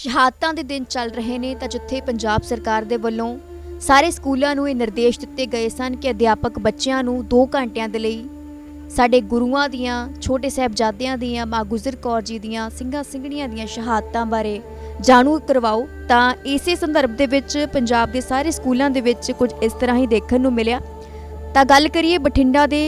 ਸ਼ਹਾਦਤਾਂ ਦੇ ਦਿਨ ਚੱਲ ਰਹੇ ਨੇ ਤਾਂ ਜਿੱਥੇ ਪੰਜਾਬ ਸਰਕਾਰ ਦੇ ਵੱਲੋਂ ਸਾਰੇ ਸਕੂਲਾਂ ਨੂੰ ਇਹ ਨਿਰਦੇਸ਼ ਦਿੱਤੇ ਗਏ ਸਨ ਕਿ ਅਧਿਆਪਕ ਬੱਚਿਆਂ ਨੂੰ 2 ਘੰਟਿਆਂ ਦੇ ਲਈ ਸਾਡੇ ਗੁਰੂਆਂ ਦੀਆਂ, ਛੋਟੇ ਸਾਹਿਬਜ਼ਾਦਿਆਂ ਦੀਆਂ, ਮਾਂ ਗੁਜਰ ਕੌਰ ਜੀ ਦੀਆਂ, ਸਿੰਘਾਂ ਸਿੰਘਣੀਆਂ ਦੀਆਂ ਸ਼ਹਾਦਤਾਂ ਬਾਰੇ ਜਾਣੂ ਕਰਵਾਓ ਤਾਂ ਇਸੇ ਸੰਦਰਭ ਦੇ ਵਿੱਚ ਪੰਜਾਬ ਦੇ ਸਾਰੇ ਸਕੂਲਾਂ ਦੇ ਵਿੱਚ ਕੁਝ ਇਸ ਤਰ੍ਹਾਂ ਹੀ ਦੇਖਣ ਨੂੰ ਮਿਲਿਆ। ਤਾਂ ਗੱਲ ਕਰੀਏ ਬਠਿੰਡਾ ਦੇ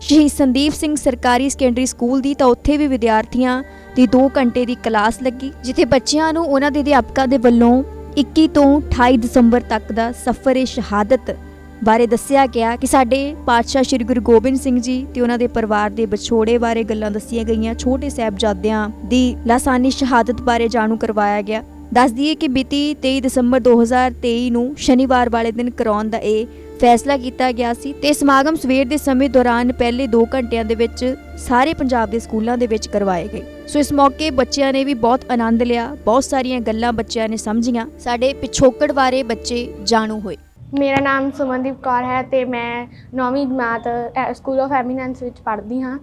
ਸ਼ਹੀਦ ਸੰਦੀਪ ਸਿੰਘ ਸਰਕਾਰੀ ਸੈਕੰਡਰੀ ਸਕੂਲ ਦੀ ਤਾਂ ਉੱਥੇ ਵੀ ਵਿਦਿਆਰਥੀਆਂ ਦੀ 2 ਘੰਟੇ ਦੀ ਕਲਾਸ ਲੱਗੀ, ਜਿੱਥੇ ਬੱਚਿਆਂ ਨੂੰ ਉਹਨਾਂ ਦੇ ਅਧਿਆਪਕਾਂ ਦੇ ਵੱਲੋਂ 21 ਤੋਂ 28 ਦਸੰਬਰ ਤੱਕ ਦਾ ਸਫ਼ਰ ਸ਼ਹਾਦਤ ਬਾਰੇ ਦੱਸਿਆ ਗਿਆ ਕਿ ਸਾਡੇ ਪਾਤਸ਼ਾਹ ਸ੍ਰੀ ਗੁਰੂ ਗੋਬਿੰਦ ਸਿੰਘ ਜੀ ਤੇ ਉਹਨਾਂ ਦੇ ਪਰਿਵਾਰ ਦੇ ਵਿਛੋੜੇ ਬਾਰੇ ਗੱਲਾਂ ਦੱਸੀਆਂ ਗਈਆਂ। ਛੋਟੇ ਸਾਹਿਬਜ਼ਾਦਿਆਂ ਦੀ ਲਾਸਾਨੀ ਸ਼ਹਾਦਤ ਬਾਰੇ ਜਾਣੂ ਕਰਵਾਇਆ ਗਿਆ। ਦੱਸ ਦਈਏ ਕਿ ਬੀਤੀ 23 ਦਸੰਬਰ 2023 ਨੂੰ ਸ਼ਨੀਵਾਰ ਵਾਲੇ ਦਿਨ ਕਰਾਉਣ ਦਾ ਇਹ ਫੈਸਲਾ ਕੀਤਾ ਗਿਆ ਸੀ ਤੇ ਸਮਾਗਮ ਸਵੇਰ ਦੇ ਸਮੇਂ ਦੌਰਾਨ ਪਹਿਲੇ 2 ਘੰਟਿਆਂ ਦੇ ਵਿੱਚ ਸਾਰੇ ਪੰਜਾਬ ਦੇ ਸਕੂਲਾਂ ਦੇ ਵਿੱਚ ਕਰਵਾਏ ਗਏ। ਸੋ ਇਸ ਮੌਕੇ ਬੱਚਿਆਂ ਨੇ ਵੀ ਬਹੁਤ ਆਨੰਦ ਲਿਆ, ਬਹੁਤ ਸਾਰੀਆਂ ਗੱਲਾਂ ਬੱਚਿਆਂ ਨੇ ਸਮਝੀਆਂ। ਸਾਡੇ ਪਿਛੋਕੜ ਬਾਰੇ ਬੱਚੇ ਜਾਣੂ ਹੋਏ। ਮੇਰਾ ਨਾਮ ਸੁਮਨਦੀਪ ਕੌਰ ਹੈ ਤੇ ਮੈਂ 9ਵੀਂ ਜਮਾਤ ਐ- ਸਕੂਲ ਆਫ ਐਮੀਨੈਂਸ ਵਿੱਚ ਪੜ੍ਹਦੀ ਹਾਂ।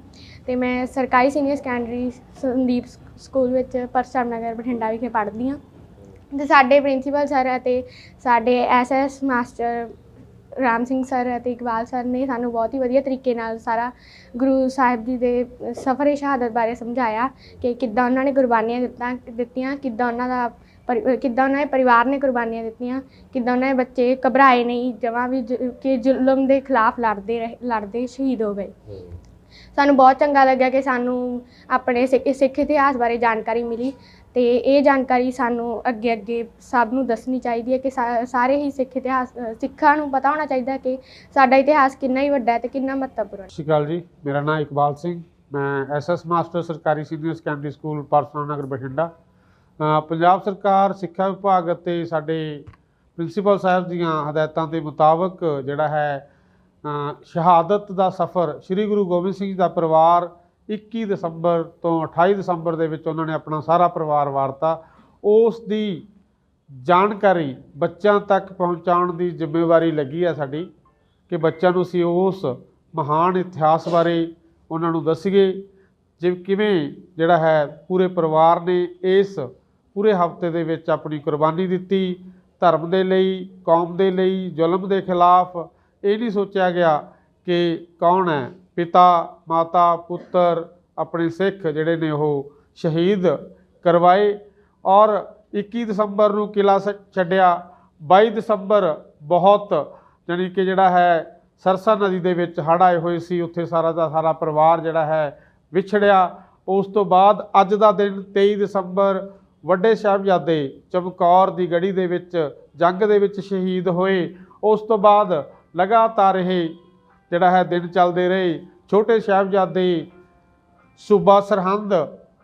ਤੇ ਮੈਂ ਸਰਕਾਰੀ ਸੀਨੀਅਰ ਸੈਕੰਡਰੀ ਸੰਦੀਪ ਸਕੂਲ ਵਿੱਚ ਪਰਸਰਾਮ ਨਗਰ ਬਠਿੰਡਾ ਵਿਖੇ ਪੜ੍ਹਦੀ ਹਾਂ। ਤੇ ਸਾਡੇ ਪ੍ਰਿੰਸੀਪਲ ਸਰ ਅਤੇ ਸਾਡੇ S S master Ram Singh sir ਅਤੇ ਇਕਬਾਲ ਸਰ ਨੇ ਸਾਨੂੰ ਬਹੁਤ ਹੀ ਵਧੀਆ ਤਰੀਕੇ ਨਾਲ ਸਾਰਾ ਗੁਰੂ ਸਾਹਿਬ ਜੀ ਦੇ ਸਫ਼ਰ ਸ਼ਹਾਦਤ ਬਾਰੇ ਸਮਝਾਇਆ ਕਿ ਕਿੱਦਾਂ ਉਹਨਾਂ ਨੇ ਕੁਰਬਾਨੀਆਂ ਦਿੱਤਾ ਦਿੱਤੀਆਂ ਕਿੱਦਾਂ ਉਹਨਾਂ ਦਾ ਕਿੱਦਾਂ ਉਹਨਾਂ ਦੇ ਪਰਿਵਾਰ ਨੇ ਕੁਰਬਾਨੀਆਂ ਦਿੱਤੀਆਂ ਕਿੱਦਾਂ ਉਹਨਾਂ ਦੇ ਬੱਚੇ ਘਬਰਾਏ ਨਹੀਂ ਜਮਾਂ ਵੀ ਕਿ ਜ਼ੁਲਮ ਦੇ ਖਿਲਾਫ ਲੜਦੇ ਰਹੇ ਲੜਦੇ ਸ਼ਹੀਦ ਹੋ ਗਏ। ਸਾਨੂੰ ਬਹੁਤ ਚੰਗਾ ਲੱਗਿਆ ਕਿ ਸਾਨੂੰ ਆਪਣੇ ਸਿੱਖ ਇਤਿਹਾਸ ਬਾਰੇ ਜਾਣਕਾਰੀ ਮਿਲੀ। ਤੇ ਇਹ ਜਾਣਕਾਰੀ ਸਾਨੂੰ ਅੱਗੇ ਅੱਗੇ ਸਭ ਨੂੰ ਦੱਸਣੀ ਚਾਹੀਦੀ ਹੈ ਕਿ ਸਾ- ਸਾਰੇ ਹੀ ਸਿੱਖ ਇਤਿਹਾਸ ਸਿੱਖਾਂ ਨੂੰ ਪਤਾ ਹੋਣਾ ਚਾਹੀਦਾ ਹੈ ਕਿ ਸਾਡਾ ਇਤਿਹਾਸ ਕਿੰਨਾ ਹੀ ਵੱਡਾ ਹੈ ਤੇ ਕਿੰਨਾ ਮਹੱਤਵਪੂਰਨ ਹੈ। ਸਤਿ ਸ਼੍ਰੀ ਅਕਾਲ ਜੀ, ਮੇਰਾ ਨਾਮ ਇਕਬਾਲ ਸਿੰਘ, ਮੈਂ ਐਸਐਸ ਮਾਸਟਰ ਸਰਕਾਰੀ senior secondary school Parsona Nagar Bathinda. Punjab ਸਰਕਾਰ, ਸਿੱਖਿਆ ਵਿਭਾਗ ਅਤੇ ਸਾਡੇ ਪ੍ਰਿੰਸੀਪਲ ਸਾਹਿਬ ਦੀਆਂ ਹਦਾਇਤਾਂ ਦੇ ਮੁਤਾਬਕ ਜਿਹੜਾ ਹੈ ਸ਼ਹਾਦਤ ਦਾ ਸਫ਼ਰ ਸ੍ਰੀ ਗੁਰੂ ਗੋਬਿੰਦ ਸਿੰਘ ਜੀ ਦਾ ਪਰਿਵਾਰ 21 ਦਸੰਬਰ ਤੋਂ 28 ਦਸੰਬਰ ਦੇ ਵਿੱਚ ਉਹਨਾਂ ਨੇ ਆਪਣਾ ਸਾਰਾ ਪਰਿਵਾਰ ਵਾਰਤਾ, ਉਸ ਦੀ ਜਾਣਕਾਰੀ ਬੱਚਿਆਂ ਤੱਕ ਪਹੁੰਚਾਉਣ ਦੀ ਜ਼ਿੰਮੇਵਾਰੀ ਲੱਗੀ ਹੈ ਸਾਡੀ ਕਿ ਬੱਚਿਆਂ ਨੂੰ ਅਸੀਂ ਉਸ ਮਹਾਨ ਇਤਿਹਾਸ ਬਾਰੇ ਉਹਨਾਂ ਨੂੰ ਦੱਸੀਏ, ਜਿਵੇਂ ਕਿਵੇਂ ਜਿਹੜਾ ਹੈ ਪੂਰੇ ਪਰਿਵਾਰ ਨੇ ਇਸ ਪੂਰੇ ਹਫ਼ਤੇ ਦੇ ਵਿੱਚ ਆਪਣੀ ਕੁਰਬਾਨੀ ਦਿੱਤੀ, ਧਰਮ ਦੇ ਲਈ, ਕੌਮ ਦੇ ਲਈ, ਜ਼ੁਲਮ ਦੇ ਖਿਲਾਫ, ਇਹ ਨਹੀਂ ਸੋਚਿਆ ਗਿਆ ਕਿ ਕੌਣ ਹੈ। ਪਿਤਾ, ਮਾਤਾ, ਪੁੱਤਰ, ਆਪਣੇ ਸਿੱਖ ਜਿਹੜੇ ਨੇ ਉਹ ਸ਼ਹੀਦ ਕਰਵਾਏ ਔਰ 21 ਦਸੰਬਰ ਨੂੰ ਕਿਲਾ ਸ- ਛੱਡਿਆ। 22 ਦਸੰਬਰ ਬਹੁਤ ਜਾਣੀ ਕਿ ਜਿਹੜਾ ਹੈ ਸਰਸਾ ਨਦੀ ਦੇ ਵਿੱਚ ਹੜ੍ਹ ਆਏ ਹੋਏ ਸੀ, ਉੱਥੇ ਸਾਰਾ ਦਾ ਸਾਰਾ ਪਰਿਵਾਰ ਜਿਹੜਾ ਹੈ ਵਿਛੜਿਆ। ਉਸ ਤੋਂ ਬਾਅਦ ਅੱਜ ਦਾ ਦਿਨ 23 ਦਸੰਬਰ ਵੱਡੇ ਸਾਹਿਬਜ਼ਾਦੇ ਚਮਕੌਰ ਦੀ ਗੜੀ ਦੇ ਵਿੱਚ ਜੰਗ ਦੇ ਵਿੱਚ ਸ਼ਹੀਦ ਹੋਏ। ਉਸ ਤੋਂ ਬਾਅਦ ਲਗਾਤਾਰ ਇਹ ਜਿਹੜਾ ਹੈ ਦਿਨ ਚੱਲਦੇ ਰਹੇ। ਛੋਟੇ ਸਾਹਿਬਜ਼ਾਦੇ ਸੂਬਾ ਸਰਹੰਦ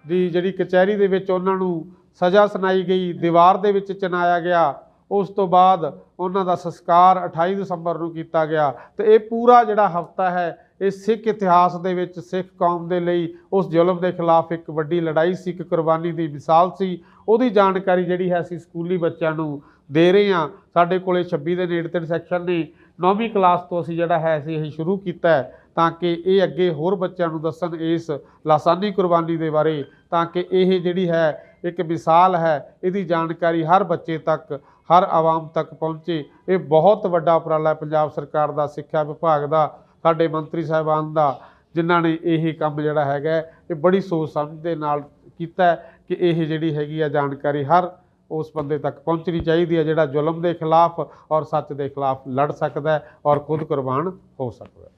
ਦੀ ਜਿਹੜੀ ਕਚਹਿਰੀ ਦੇ ਵਿੱਚ ਉਹਨਾਂ ਨੂੰ ਸਜ਼ਾ ਸੁਣਾਈ ਗਈ, ਦੀਵਾਰ ਦੇ ਵਿੱਚ ਚਨਾਇਆ ਗਿਆ। ਉਸ ਤੋਂ ਬਾਅਦ ਉਹਨਾਂ ਦਾ ਸੰਸਕਾਰ 28 ਦਸੰਬਰ ਨੂੰ ਕੀਤਾ ਗਿਆ। ਤੇ ਇਹ ਪੂਰਾ ਜਿਹੜਾ ਹਫਤਾ ਹੈ, ਇਹ ਸਿੱਖ ਇਤਿਹਾਸ ਦੇ ਵਿੱਚ ਸਿੱਖ ਕੌਮ ਦੇ ਲਈ ਉਸ ਜ਼ੁਲਮ ਦੇ ਖਿਲਾਫ ਇੱਕ ਵੱਡੀ ਲੜਾਈ ਸੀ, ਇੱਕ ਕੁਰਬਾਨੀ ਦੀ ਮਿਸਾਲ ਸੀ। ਉਹਦੀ ਜਾਣਕਾਰੀ ਜਿਹੜੀ ਹੈ ਅਸੀਂ ਸਕੂਲੀ ਬੱਚਿਆਂ ਨੂੰ ਦੇ ਰਹੇ ਹਾਂ। ਸਾਡੇ ਕੋਲੇ 26 ਦੇ ਨੇੜੇ ਤੇ ਸੈਕਸ਼ਨ ਨੇ। 9ਵੀਂ ਕਲਾਸ ਤੋਂ ਅਸੀਂ ਜਿਹੜਾ ਹੈ ਅਸੀਂ ਇਹ ਸ਼ੁਰੂ ਕੀਤਾ ਹੈ ਤਾਂ ਕਿ ਇਹ ਅੱਗੇ ਹੋਰ ਬੱਚਿਆਂ ਨੂੰ ਦੱਸਣ ਇਸ ਲਾਸਾਨੀ ਕੁਰਬਾਨੀ ਦੇ ਬਾਰੇ, ਤਾਂ ਕਿ ਇਹ ਜਿਹੜੀ ਹੈ ਇੱਕ ਮਿਸਾਲ ਹੈ, ਇਹਦੀ ਜਾਣਕਾਰੀ ਹਰ ਬੱਚੇ ਤੱਕ, ਹਰ ਆਵਾਮ ਤੱਕ ਪਹੁੰਚੇ। ਇਹ ਬਹੁਤ ਵੱਡਾ ਉਪਰਾਲਾ ਹੈ ਪੰਜਾਬ ਸਰਕਾਰ ਦਾ, ਸਿੱਖਿਆ ਵਿਭਾਗ ਦਾ, ਸਾਡੇ ਮੰਤਰੀ ਸਾਹਿਬਾਨ ਦਾ, ਜਿਨ੍ਹਾਂ ਨੇ ਇਹ ਕੰਮ ਜਿਹੜਾ ਹੈਗਾ ਇਹ ਬੜੀ ਸੋਚ ਸਮਝ ਦੇ ਨਾਲ ਕੀਤਾ ਕਿ ਇਹ ਜਿਹੜੀ ਹੈਗੀ ਆ ਜਾਣਕਾਰੀ ਹਰ ਉਸ ਬੰਦੇ ਤੱਕ ਪਹੁੰਚਣੀ ਚਾਹੀਦੀ ਹੈ, ਜਿਹੜਾ ਜ਼ੁਲਮ ਦੇ ਖਿਲਾਫ ਔਰ ਸੱਚ ਦੇ ਖਿਲਾਫ ਲੜ ਸਕਦਾ ਔਰ ਖੁਦ ਕੁਰਬਾਨ ਹੋ ਸਕਦਾ